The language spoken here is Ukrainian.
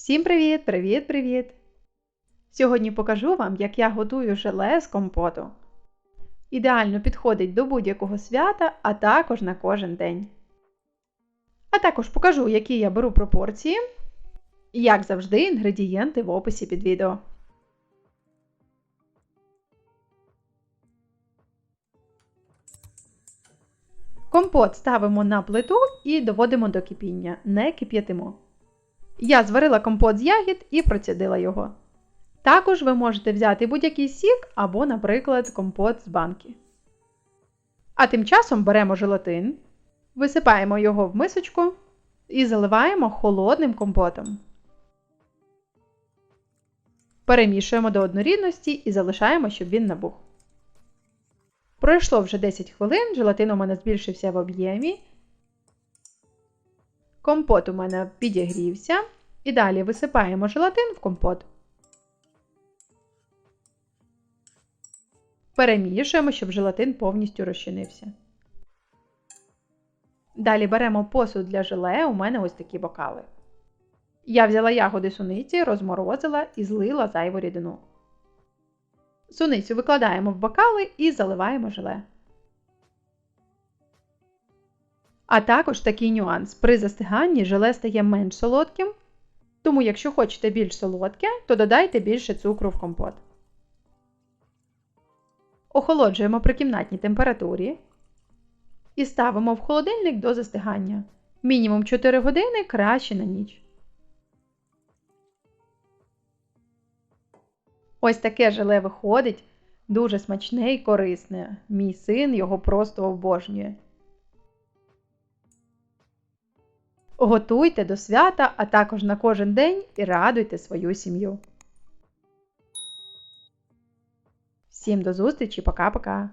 Всім привіт, привіт, привіт! Сьогодні покажу вам, як я готую желе з компоту. Ідеально підходить до будь-якого свята, а також на кожен день. А також покажу, які я беру пропорції. І, як завжди, інгредієнти в описі під відео. Компот ставимо на плиту і доводимо до кипіння, не кип'ятимо. Я зварила компот з ягід і процідила його. Також ви можете взяти будь-який сік або, наприклад, компот з банки. А тим часом беремо желатин, висипаємо його в мисочку і заливаємо холодним компотом. Перемішуємо до однорідності і залишаємо, щоб він набух. Пройшло вже 10 хвилин, желатин у мене збільшився в об'ємі. Компот у мене підігрівся. І далі висипаємо желатин в компот. Перемішуємо, щоб желатин повністю розчинився. Далі беремо посуд для желе, у мене ось такі бокали. Я взяла ягоди суниці, розморозила і злила зайву рідину. Суницю викладаємо в бокали і заливаємо желе. А також такий нюанс. При застиганні желе стає менш солодким, тому, якщо хочете більш солодке, то додайте більше цукру в компот. Охолоджуємо при кімнатній температурі і ставимо в холодильник до застигання. Мінімум 4 години краще на ніч. Ось таке желе виходить. Дуже смачне і корисне. Мій син його просто обожнює. Готуйте до свята, а також на кожен день і радуйте свою сім'ю. Всім до зустрічі, пока-пока!